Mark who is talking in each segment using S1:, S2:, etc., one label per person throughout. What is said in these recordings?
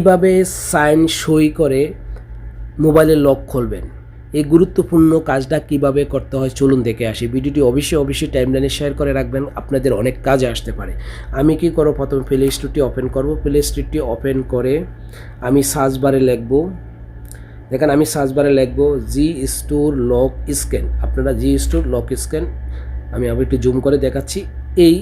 S1: কীভাবে সাইন সই করে মোবাইলের লক খুলবেন? এই গুরুত্বপূর্ণ কাজটা কীভাবে করতে হয় চলুন দেখে আসি। ভিডিওটি অবশ্যই অবশ্যই টাইমলাইনে শেয়ার করে রাখবেন, আপনাদের অনেক কাজে আসতে পারে। আমি কি করব? প্রথমে প্লে স্টোরটি ওপেন করব। প্লে স্টোরটি ওপেন করে আমি সার্চ বারে লিখব। দেখেন, আমি সার্চ বারে লিখব জি স্টোর লক স্ক্যান আপনারা জি স্টোর লক স্ক্যান আমি আবার একটু জুম করে দেখাচ্ছি। এই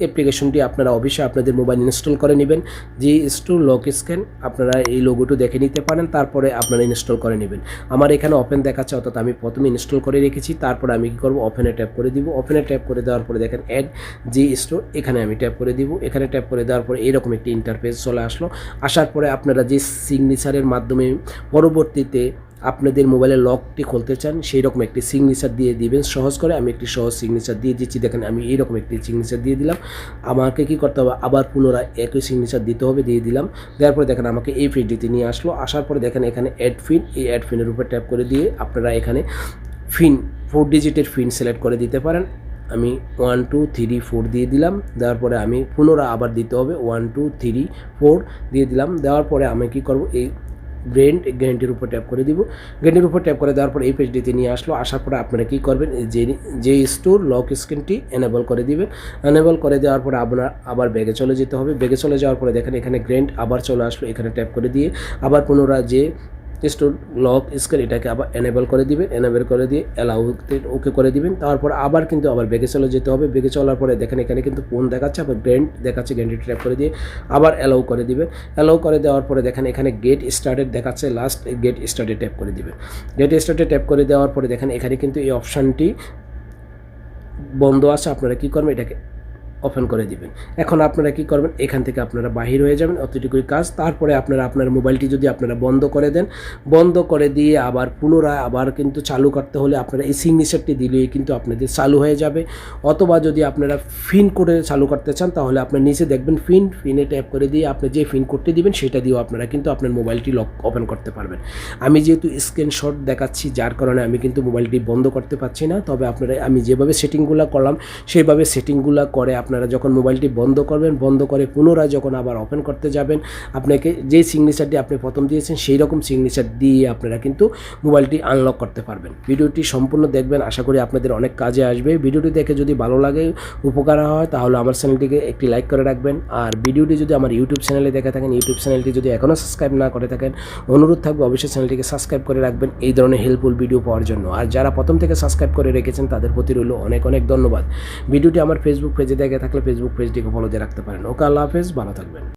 S1: অ্যাপ্লিকেশনটি আপনারা অবশ্যই আপনাদের মোবাইল ইনস্টল করে নেবেন। যে স্টোর লক স্ক্যান আপনারা এই লোগোটি দেখে নিতে পারেন, তারপরে আপনারা ইনস্টল করে নেবেন। আমার এখানে ওপেন দেখাচ্ছে, অর্থাৎ আমি প্রথমে ইনস্টল করে রেখেছি, তারপরে আমি কী করব? ওপেনে ট্যাপ করে দিব। ওপেনে ট্যাপ করে দেওয়ার পরে দেখেন অ্যাড জি স্টোর এখানে আমি ট্যাপ করে দিব। এখানে ট্যাপ করে দেওয়ার পরে এরকম একটি ইন্টারফেস চলে আসলো। আসার পরে আপনারা যে সিগনেচারের মাধ্যমে পরবর্তীতে আপনাদের মোবাইলের লকটি খুলতে চান সেই রকম একটি সিগনেচার দিয়ে দিবেন। সহজ করে আমি একটি সহজ সিগনেচার দিয়ে দিচ্ছি। দেখেন, আমি এইরকম একটি সিগনেচার দিয়ে দিলাম। আমাকে কি করতে হবে? আবার পুনরায় একই সিগনেচার দিতে হবে, দিয়ে দিলাম। দেওয়ার পরে দেখেন, আমাকে এই ফিডটিতে নিয়ে আসলো। আসার পরে দেখেন, এখানে অ্যাড ফিন এই অ্যাড ফিনের উপর ট্যাপ করে দিয়ে আপনারা এখানে ফিন ফোর ডিজিটের ফিন সিলেক্ট করে দিতে পারেন। আমি ওয়ান টু থ্রি ফোর দিয়ে দিলাম। দেওয়ার পরে আমি পুনরায় আবার দিতে হবে। ওয়ান টু থ্রি ফোর দিয়ে দিলাম। দেওয়ার পরে আমি কি করব? এই গ্রেন্ট গ্যারেন্টির উপর ট্যাপ করে দিব। গ্যারেন্টির উপর ট্যাপ করে দেওয়ার পর এই পেজটিতে নিয়ে আসলো। আসার পরে আপনারা কী করবেন? যে যে স্টোর লক স্ক্রিনটি এনেবল করে দিবেন। এনেবল করে দেওয়ার পরে আপনার আবার ব্যাগে চলে যেতে হবে। ব্যাগে চলে যাওয়ার পরে দেখেন এখানে গ্রেন্ড আবার চলে আসলো। এখানে ট্যাপ করে দিয়ে আবার পুনরায় যে স্টোর লক স্ক্রিন এটাকে আবার এনেবল করে দিবেন এনেবল করে দিয়ে অ্যালাউতে ওকে করে দিবেন। তারপর আবার কিন্তু আবার বেগে চলে যেতে হবে। বেগে চলার পরে দেখেন এখানে কিন্তু ফোন দেখাচ্ছে, আবার গ্রেন্ট দেখাচ্ছে গ্রেন্টে ট্র্যাপ করে দিয়ে আবার অ্যালাউ করে দিবেন। অ্যালাউ করে দেওয়ার পরে দেখেন এখানে গেট স্টার্টেড দেখাচ্ছে লাস্ট গেট স্টার্টে ট্যাপ করে দিবেন। গেট স্টার্টে ট্যাপ করে দেওয়ার পরে দেখেন এখানে কিন্তু এই অপশানটি বন্ধ আছে। আপনারা কী করবেন? এটাকে ওপেন করে দিবেন। এখন আপনারা কি করবেন? এখান থেকে আপনারা বাহির হয়ে যাবেন, অতটুকুই কাজ। তারপরে আপনারা আপনার মোবাইলটি যদি আপনারা বন্ধ করে দেন, বন্ধ করে দিয়ে আবার পুনরায় আবার কিন্তু চালু করতে হলে আপনারা এই সিগনেচারটি দিলেই কিন্তু আপনাদের চালু হয়ে যাবে। অথবা যদি আপনারা ফিন করে চালু করতে চান, তাহলে আপনার নিচে দেখবেন ফিন ফিনে ট্যাপ করে দিয়ে আপনি যে ফিন কোডটি দিবেন, সেটা দিয়েও আপনারা কিন্তু আপনার মোবাইলটি লক ওপেন করতে পারবেন। আমি যেহেতু স্ক্রিনশট দেখাচ্ছি, যার কারণে আমি কিন্তু মোবাইলটি বন্ধ করতে পারছি না। তবে আপনারা, আমি যেভাবে সেটিংগুলো করলাম, সেইভাবে সেটিংগুলো করে আপনারা যখন মোবাইলটি বন্ধ করবেন, বন্ধ করে পুনরায় যখন আবার ওপেন করতে যাবেন, আপনাকে যে সিগনেচারটি আপনি প্রথম দিয়েছেন, সেই রকম সিগনেচার দিয়ে আপনারা কিন্তু মোবাইলটি আনলক করতে পারবেন। ভিডিওটি সম্পূর্ণ দেখবেন, আশা করি আপনাদের অনেক কাজে আসবে। ভিডিওটি দেখে যদি ভালো লাগে, উপকার হয়, তাহলে আমার চ্যানেলটিকে একটি লাইক করে রাখবেন। আর ভিডিওটি যদি আমার ইউটিউব চ্যানেলে দেখে থাকেন ইউটিউব চ্যানেলটি যদি এখনও সাবস্ক্রাইব না করে থাকেন, অনুরোধ থাকবে অবশ্যই চ্যানেলটিকে সাবস্ক্রাইব করে রাখবেন। এই ধরনের হেল্পফুল ভিডিও পাওয়ার জন্য। আর যারা প্রথম থেকে সাবস্ক্রাইব করে রেখেছেন, তাদের প্রতি রইল অনেক অনেক ধন্যবাদ। ভিডিওটি আমার ফেসবুক পেজে দেখে থাকলে ফেসবুক পেজটিকে ফলো দিয়ে রাখতে পারেন। ওকে আল্লাহ হাফেজ ভালো থাকবেন।